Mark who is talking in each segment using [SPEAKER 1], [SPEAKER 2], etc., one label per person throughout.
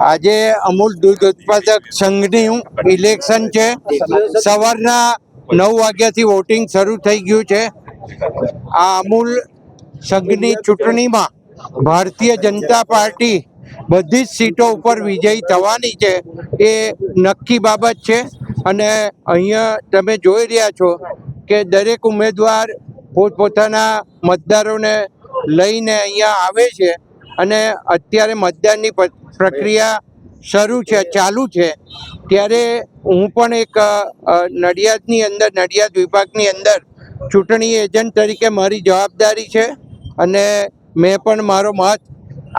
[SPEAKER 1] આજે અમૂલ દૂધ ઉત્પાદક સંઘનું ઇલેક્શન છે. સવારના નવ વાગ્યાથી વોટિંગ શરૂ થઈ ગયું છે. આ અમૂલ સંઘની ચૂંટણીમાં ભારતીય જનતા પાર્ટી બધી જ સીટો ઉપર વિજયી થવાની છે એ નક્કી બાબત છે. અને અહીંયા તમે જોઈ રહ્યા છો કે દરેક ઉમેદવાર પોતપોતાના મતદારોને લઈને અહીંયા આવે છે. અને અત્યારે મતદાનની પ- પ્રક્રિયા શરૂ છે, ચાલુ છે, ત્યારે હું પણ એક નડિયાદની અંદર, નડિયાદ વિભાગની અંદર ચૂંટણી એજન્ટ તરીકે મારી જવાબદારી છે અને મેં પણ મારો મત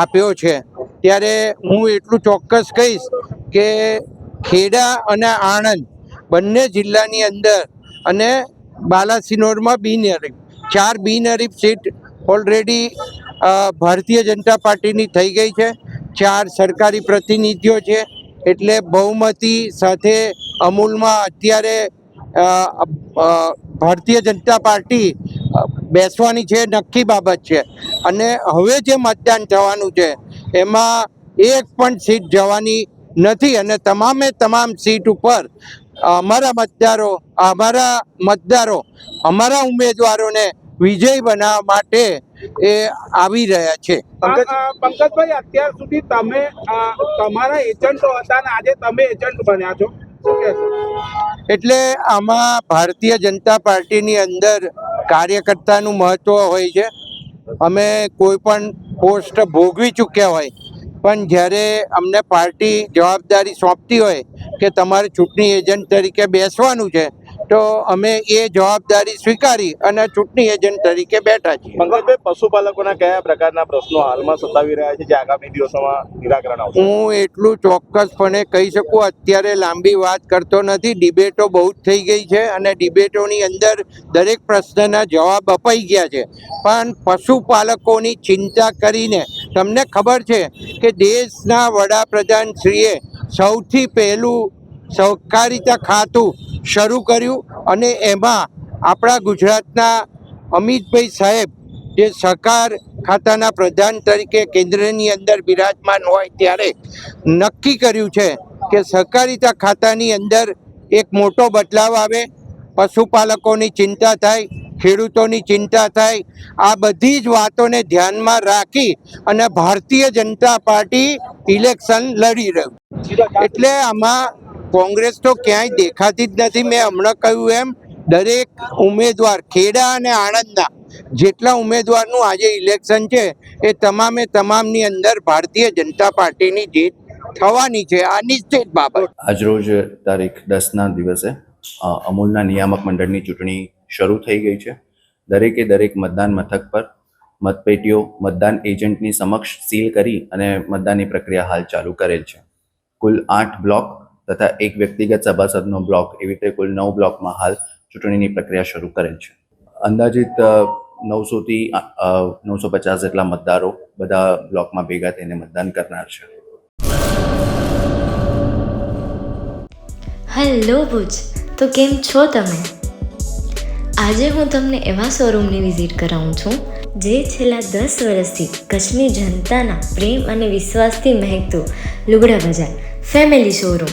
[SPEAKER 1] આપ્યો છે. ત્યારે હું એટલું ચોક્કસ કહીશ કે ખેડા અને આણંદ બંને જિલ્લાની અંદર અને બાલાસિનોરમાં બિનહરીફ, ચાર બિનહરીફ સીટ ઓલરેડી ભારતીય જનતા પાર્ટીની થઈ ગઈ છે. ચાર સરકારી પ્રતિનિધિઓ છે, એટલે બહુમતી સાથે અમૂલમાં અત્યારે ભારતીય જનતા પાર્ટી બેસવાની છે, નક્કી બાબત છે. અને હવે જે મતદાન થવાનું છે, એમાં એક પણ સીટ જવાની નથી અને તમામે તમામ સીટ ઉપર અમારા મતદારો અમારા મતદારો, અમારા ઉમેદવારોને વિજય બનાવવા માટે એ આવી રહ્યા છે.
[SPEAKER 2] પંકજભાઈ અત્યાર સુધી તમે તમારા એજન્ટો હતા ને આજે તમે એજન્ટ બન્યા છો?
[SPEAKER 1] એટલે આમાં ભારતીય જનતા પાર્ટીની અંદર કાર્યકર્તાનું મહત્વ હોય છે. અમે કોઈ પણ પોસ્ટ ભોગવી ચૂક્યા હોય પણ જ્યારે અમને પાર્ટી જવાબદારી સોંપતી હોય કે તમારે ચૂંટણી એજન્ટ તરીકે બેસવાનું છે તો અમે એ જવાબદારી સ્વીકારી અને ચૂંટણી એજન્ટ તરીકે બેઠા છીએ.
[SPEAKER 3] મંગલભાઈ પશુપાલકોના કયા પ્રકારના પ્રશ્નો હાલમાં સતાવી રહ્યા છે જે આગામી દિવસોમાં નિરાકરણ આવશે?
[SPEAKER 1] હું એટલું ચોક્કસપણે કહી શકું અત્યારે લાંબી વાત કરતો નથી. ડિબેટો બહુ જ થઈ ગઈ છે અને ડિબેટોની અંદર દરેક પ્રશ્નના જવાબ અપાઈ ગયા છે. પણ પશુપાલકોની ચિંતા કરીને તમને ખબર છે કે દેશના વડાપ્રધાન શ્રીએ સૌથી પહેલું સહકારિતા ખાતું શરૂ કર્યું અને એમાં આપણા ગુજરાતના અમિતભાઈ સાહેબ, જે સહકાર ખાતાના પ્રધાન તરીકે કેન્દ્રની અંદર બિરાજમાન હોય ત્યારે નક્કી કર્યું છે કે સહકારિતા ખાતાની અંદર એક મોટો બદલાવ આવે, પશુપાલકોની ચિંતા થાય, ખેડૂતોની ચિંતા થાય, આ બધી જ વાતોને ધ્યાનમાં રાખી અને ભારતીય જનતા પાર્ટી ઇલેક્શન લડી રહ્યું. એટલે આમાં કોંગ્રેસ તો ક્યાંય દેખાતી જ નથી. મેં હમણાં કહ્યું એમ, દરેક ઉમેદવાર, ખેડા અને આણંદના જેટલા ઉમેદવારનું આજે ઇલેક્શન છે, એ તમામે તમામની અંદર ભારતીય જનતા પાર્ટીની જીત થવાની છે. આ નિશ્ચિત બાબત.
[SPEAKER 4] આજરોજ તારીખ દસના દિવસે અમૂલના નિયામક મંડળની ચૂંટણી શરૂ થઈ ગઈ છે. દરેકે દરેક મતદાન મથક પર મતપેટીઓ, મતદાન એજન્ટની સમક્ષ સીલ કરી અને મતદાનની પ્રક્રિયા હાલ ચાલુ કરેલ છે. કુલ આઠ બ્લોક તથા એક વ્યક્તિગત સભાસદનો બ્લોક એવી રીતે કુલ નવ બ્લોકમાં હાલ ચૂંટણીની પ્રક્રિયા શરૂ કરેલ છે. અંદાજિત નવસોથી નવસો પચાસ જેટલા મતદારો બધા બ્લોકમાં ભેગા થઈને મતદાન કરનાર છે.
[SPEAKER 5] હેલો ભુજ, તો કેમ છો તમે? આજે હું તમને એવા શોરૂમની વિઝિટ કરાવું છું, જે છેલ્લા દસ વર્ષથી કચ્છની જનતાના પ્રેમ અને વિશ્વાસથી મહેકતું લુગડા બજાર, ફેમિલી શોરૂમ.